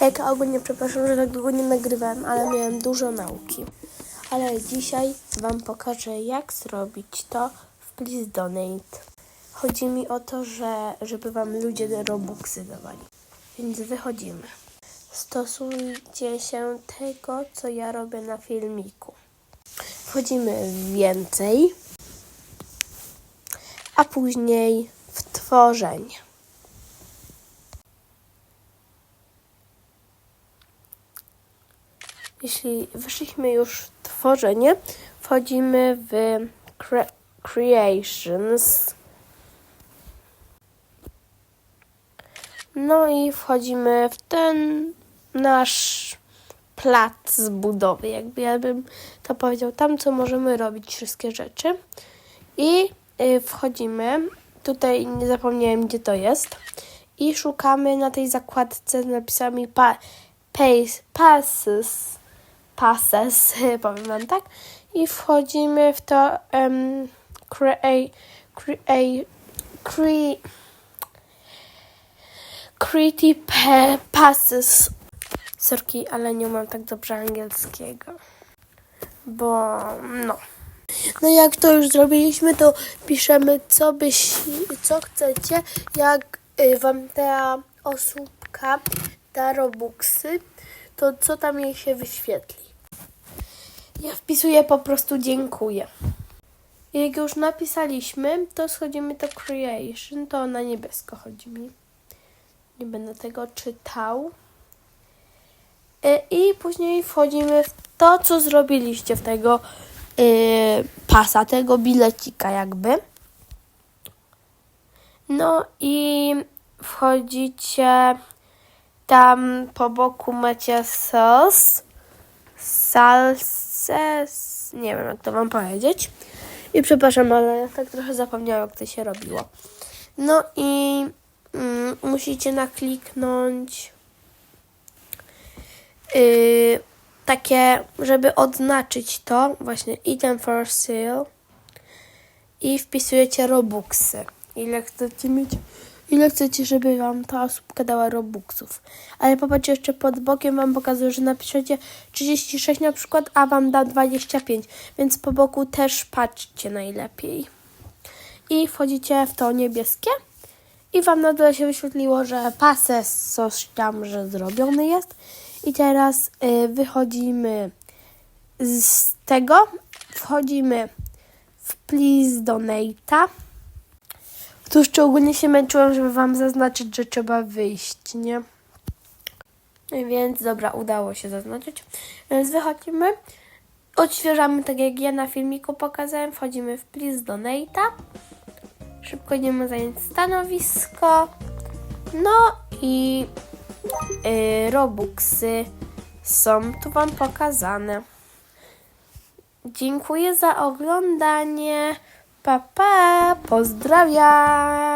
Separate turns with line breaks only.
Hejka, ogólnie przepraszam, że tak długo nie nagrywałem, ale miałem dużo nauki. Ale dzisiaj Wam pokażę, jak zrobić to w Please Donate. Chodzi mi o to, że żeby Wam ludzie Robuxy dawali. Więc wychodzimy. Stosujcie się tego, co ja robię na filmiku. Wchodzimy w więcej, a później w tworzenie. Jeśli weszliśmy już w tworzenie, wchodzimy w cre- Creations. No i wchodzimy w ten nasz plac budowy, jakby ja bym to powiedział, tam co możemy robić wszystkie rzeczy. I y, wchodzimy, tutaj nie zapomniałem gdzie to jest, i szukamy na tej zakładce z napisami pa, pace, passes, passes, powiem wam tak, i wchodzimy w to um, create, create, create, Creative pa- Passes. Sorki, ale nie mam tak dobrze angielskiego. Bo no. No jak to już zrobiliśmy, to piszemy co byś, co chcecie, jak y, wam ta osóbka da robuxy, to co tam jej się wyświetli. Ja wpisuję po prostu dziękuję. Jak już napisaliśmy, to schodzimy do creation, to na niebiesko chodzi mi. Nie będę tego czytał. Y, I później wchodzimy w to, co zrobiliście w tego y, pasa, tego bilecika jakby. No i wchodzicie tam po boku macie sos, salsę, nie wiem jak to wam powiedzieć. I przepraszam, ale tak trochę zapomniałam jak to się robiło. No i mm, musicie nakliknąć yy, takie, żeby odznaczyć to, właśnie item for sale i wpisujecie robuxy. Ile chcecie mieć, ile chcecie, żeby wam ta osóbka dała robuxów. Ale popatrzcie, jeszcze pod bokiem wam pokazuje, że napiszecie 36 na przykład, a wam da 25, więc po boku też patrzcie najlepiej. I wchodzicie w to niebieskie i wam na dole się wyświetliło, że pases coś tam, że zrobiony jest. I teraz y, wychodzimy z tego, wchodzimy w Please Donate'a. Tu jeszcze ogólnie się męczyłam, żeby wam zaznaczyć, że trzeba wyjść, nie? Więc dobra, udało się zaznaczyć. Więc wychodzimy, odświeżamy tak jak ja na filmiku pokazałem, wchodzimy w Please Donate'a. Szybko idziemy zająć stanowisko. No i y, Robuxy są tu Wam pokazane. Dziękuję za oglądanie. Pa, pa, pozdrawiam.